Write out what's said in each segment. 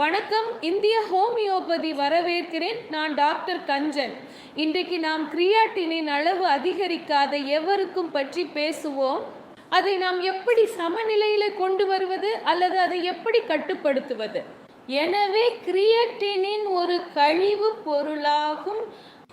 வணக்கம் இந்திய ஹோமியோபதி வரவேற்கிறேன். நான் டாக்டர் கஞ்சன். இன்றைக்கு நாம் கிரியாட்டினின் அளவு அதிகரிக்காத எவருக்கும் பற்றி பேசுவோம். அதை நாம் எப்படி சமநிலையில் கொண்டு வருவது அல்லது அதை எப்படி கட்டுப்படுத்துவது? எனவே கிரியேட்டினின் ஒரு கழிவு பொருளாகும்.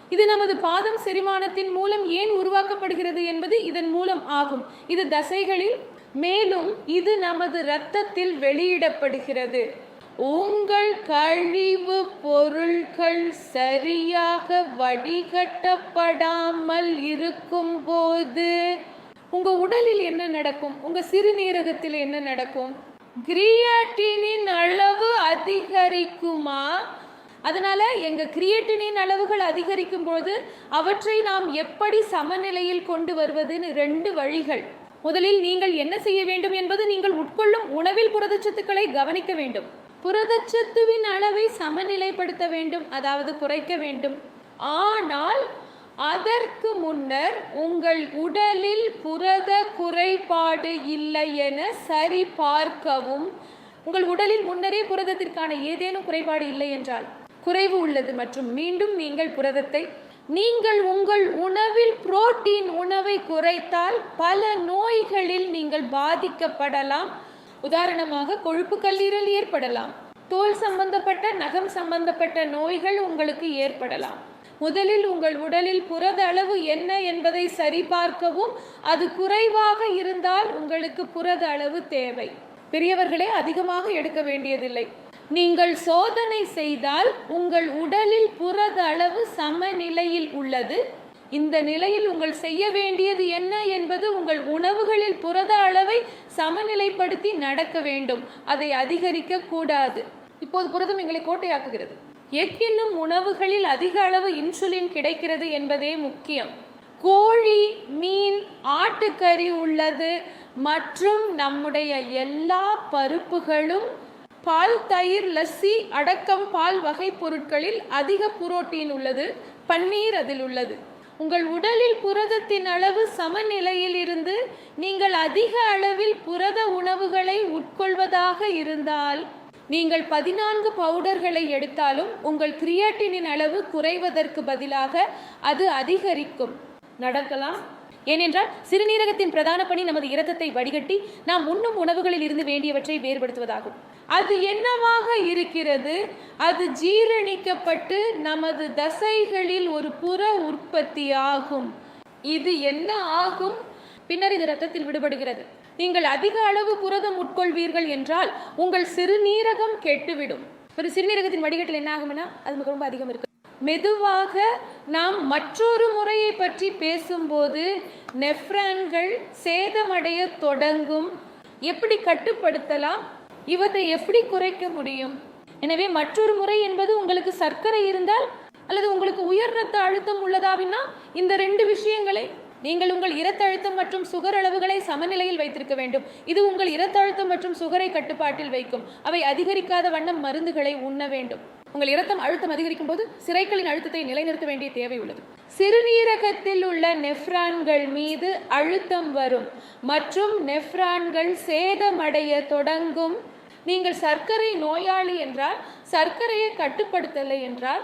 இது நமது பாதம் செரிமானத்தின் மூலம் ஏன் உருவாக்கப்படுகிறது என்பது இதன் மூலம் ஆகும். இது தசைகளில் மேலும் இது நமது இரத்தத்தில் வெளியிடப்படுகிறது. உங்கள் கழிவு பொருள்கள் சரியாக வடிகட்டப்படாமல் இருக்கும்போது உங்கள் உடலில் என்ன நடக்கும்? உங்கள் சிறுநீரகத்தில் என்ன நடக்கும்? கிரியாட்டினின் அளவு அதிகரிக்குமா? அதனால் எங்கள் கிரியேட்டினின் அளவுகள் அதிகரிக்கும் போது அவற்றை நாம் எப்படி சமநிலையில் கொண்டு வருவதுன்னு ரெண்டு வழிகள். முதலில் நீங்கள் என்ன செய்ய வேண்டும் என்பது நீங்கள் உட்கொள்ளும் உணவில் புரதச்சத்துக்களை கவனிக்க வேண்டும். புரதச்சத்துவின் அளவை சமநிலைப்படுத்த வேண்டும் அதாவது குறைக்க வேண்டும். ஆனால் அதற்கு முன்னர் உங்கள் உடலில் புரத குறைபாடு இல்லை என சரி பார்க்கவும். உங்கள் உடலில் முன்னரே புரதத்திற்கான ஏதேனும் குறைபாடு இல்லை என்றால் குறைவு உள்ளது. மற்றும் மீண்டும் நீங்கள் புரதத்தை நீங்கள் உங்கள் உணவில் புரோட்டீன் உணவை குறைத்தால் பல நோய்களில் நீங்கள் பாதிக்கப்படலாம். உதாரணமாக கொழுப்பு கல்லீரல் ஏற்படலாம். தோல் சம்பந்தப்பட்ட நகம் சம்பந்தப்பட்ட நோய்கள் உங்களுக்கு ஏற்படலாம். முதலில் உங்கள் உடலில் புரத அளவு என்ன என்பதை சரிபார்க்கவும் அது குறைவாக இருந்தால் உங்களுக்கு புரத அளவு தேவை. பெரியவர்களே அதிகமாக எடுக்க வேண்டியதில்லை. நீங்கள் சோதனை செய்தால் உங்கள் உடலில் புரத அளவு சமநிலையில் உள்ளது. இந்த நிலையில் உங்கள் செய்ய வேண்டியது என்ன என்பது உங்கள் உணவுகளில் புரத அளவை சமநிலைப்படுத்தி நடக்க வேண்டும். அதை அதிகரிக்க கூடாது. இப்போது புரதம் எங்களை கோட்டையாக்குகிறது. எக்கின்னும் உணவுகளில் அதிக அளவு இன்சுலின் கிடைக்கிறது என்பதே முக்கியம். கோழி மீன் ஆட்டுக்கறி உள்ளது மற்றும் நம்முடைய எல்லா பருப்புகளும் பால் தயிர் லஸ்ஸி அடக்கம் பால் வகை பொருட்களில் அதிக புரோட்டீன் உள்ளது பன்னீர் அதில் உள்ளது. உங்கள் உடலில் புரதத்தின் அளவு சமநிலையில் இருந்து நீங்கள் அதிக அளவில் புரத உணவுகளை உட்கொள்வதாக இருந்தால் நீங்கள் பதினான்கு பவுடர்களை எடுத்தாலும் உங்கள் கிரியாட்டினின் அளவு குறைவதற்கு பதிலாக அது அதிகரிக்கும். நடக்கலாம். ஏனென்றால் சிறுநீரகத்தின் பிரதான பணி நமது இரத்தத்தை வடிகட்டி நாம் உண்ணும் உணவுகளில் இருந்து வேண்டியவற்றை வேறுபடுத்துவதாகும். அது என்னவாக இருக்கிறது? அது ஜீரணிக்கப்பட்டு நமது தசைகளில் ஒரு புற உற்பத்தி ஆகும். இது என்ன ஆகும்? பின்னர் இது ரத்தத்தில் விடுபடுகிறது. நீங்கள் அதிக அளவு புரதம் உட்கொள்வீர்கள் என்றால் உங்கள் சிறுநீரகம் கெட்டுவிடும். ஒரு சிறுநீரகத்தின் வடிகட்டல் என்ன ஆகும்னா அது மிக ரொம்ப அதிகம் இருக்கு மெதுவாக நாம் மற்றொரு முறையை பற்றி பேசும்போது நெஃப்ரான்கள் சேதமடைய தொடங்கும். எப்படி கட்டுப்படுத்தலாம்? இவற்றை எப்படி குறைக்க முடியும்? எனவே மற்றொரு முறை என்பது உங்களுக்கு சர்க்கரை இருந்தால் அல்லது உங்களுக்கு உயர் ரத்த அழுத்தம் உள்ளதாவின்னா இந்த ரெண்டு விஷயங்களை நீங்கள் உங்கள் இரத்த அழுத்தம் மற்றும் சுகர் அளவுகளை சமநிலையில் வைத்திருக்க வேண்டும். இது உங்கள் இரத்த அழுத்தம் மற்றும் சுகரை கட்டுப்பாட்டில் வைக்கும். அவை அதிகரிக்காத வண்ணம் மருந்துகளை உண்ண வேண்டும். உங்கள் இரத்தம் அழுத்தம் அதிகரிக்கும் போது சிறைகளின் அழுத்தத்தை நிலைநிறுத்த வேண்டிய தேவை உள்ளது. சிறுநீரகத்தில் உள்ள நெஃப்ரான்கள் மீது அழுத்தம் வரும். மற்றும் நெஃப்ரான்கள் சேதமடைய தொடங்கும். நீங்கள் சர்க்கரை நோயாளி என்றால் சர்க்கரையை கட்டுப்படுத்தலை என்றால்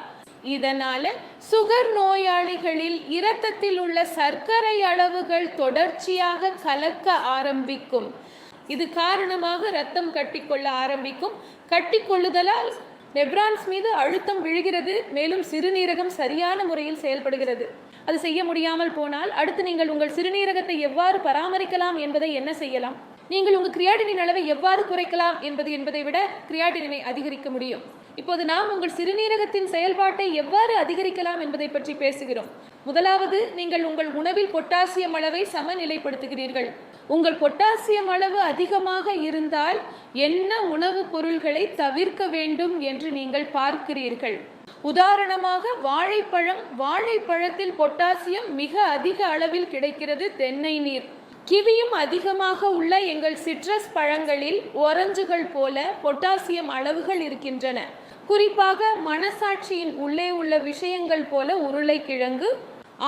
இதனால சுகர் நோயாளிகளில் இரத்தத்தில் உள்ள சர்க்கரை அளவுகள் தொடர்ச்சியாக கலக்க ஆரம்பிக்கும். இது காரணமாக இரத்தம் கட்டிக்கொள்ள ஆரம்பிக்கும். கட்டிக்கொள்ளுதலால் நெப்ரான்ஸ் மீது அழுத்தம் விழுகிறது மேலும் சிறுநீரகம் சரியான முறையில் செயல்படுகிறது. அது செய்ய முடியாமல் போனால் அடுத்து நீங்கள் உங்கள் சிறுநீரகத்தை எவ்வாறு பராமரிக்கலாம் என்பதை என்ன செய்யலாம்? நீங்கள் உங்கள் கிரியாட்டினின் அளவை எவ்வாறு குறைக்கலாம் என்பது என்பதை விட கிரியாட்டினை அதிகரிக்க முடியும். இப்போது நாம் உங்கள் சிறுநீரகத்தின் செயல்பாட்டை எவ்வாறு அதிகரிக்கலாம் என்பதை பற்றி பேசுகிறோம். முதலாவது நீங்கள் உங்கள் உணவில் பொட்டாசியம் அளவை சமநிலைப்படுத்துகிறீர்கள். உங்கள் பொட்டாசியம் அளவு அதிகமாக இருந்தால் என்ன உணவுப் பொருள்களை தவிர்க்க வேண்டும் என்று நீங்கள் பார்க்கிறீர்கள். உதாரணமாக வாழைப்பழம் வாழைப்பழத்தில் பொட்டாசியம் மிக அதிக அளவில் கிடைக்கிறது தென்னை நீர். கிவியும் அதிகமாக உள்ள எங்கள் சிட்ரஸ் பழங்களில் ஓரஞ்சுகள் போல பொட்டாசியம் அளவுகள் இருக்கின்றன. குறிப்பாக மனசாட்சியின் உள்ளே உள்ள விஷயங்கள் போல உருளைக்கிழங்கு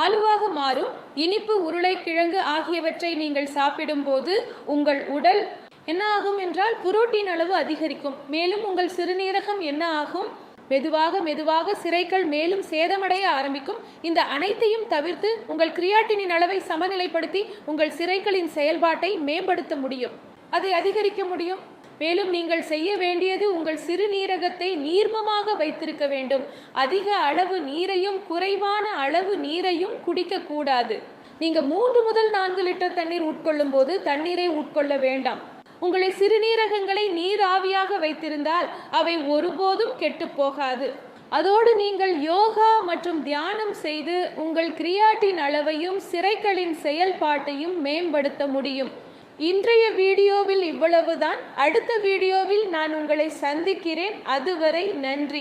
ஆளுவாக மாறும் இனிப்பு உருளைக்கிழங்கு ஆகியவற்றை நீங்கள் சாப்பிடும்போது உங்கள் உடல் என்ன ஆகும் என்றால் புரோட்டீன் அளவு அதிகரிக்கும். மேலும் உங்கள் சிறுநீரகம் என்ன ஆகும்? மெதுவாக மெதுவாக சிரைகள் மேலும் சேதமடைய ஆரம்பிக்கும். இந்த அனைத்தையும் தவிர்த்து உங்கள் கிரியாட்டினின் அளவை சமநிலைப்படுத்தி உங்கள் சிரைகளின் செயல்பாட்டை மேம்படுத்த முடியும். அதை அதிகரிக்க முடியும். மேலும் நீங்கள் செய்ய வேண்டியது உங்கள் சிறுநீரகத்தை நீர்மமாக வைத்திருக்க வேண்டும். அதிக அளவு நீரையும் குறைவான அளவு நீரையும் குடிக்கக்கூடாது. நீங்கள் மூன்று முதல் நான்கு லிட்டர் தண்ணீர் உட்கொள்ளும் போது தண்ணீரை உட்கொள்ள வேண்டாம். உங்களை சிறுநீரகங்களை நீராவியாக வைத்திருந்தால் அவை ஒருபோதும் கெட்டுப் போகாது அதோடு நீங்கள் யோகா மற்றும் தியானம் செய்து உங்கள் கிரியாட்டின் அளவையும் சிறைகளின் செயல்பாட்டையும் மேம்படுத்த முடியும். இன்றைய வீடியோவில் இவ்வளவுதான். அடுத்த வீடியோவில் நான் உங்களை சந்திக்கிறேன். அதுவரை நன்றி.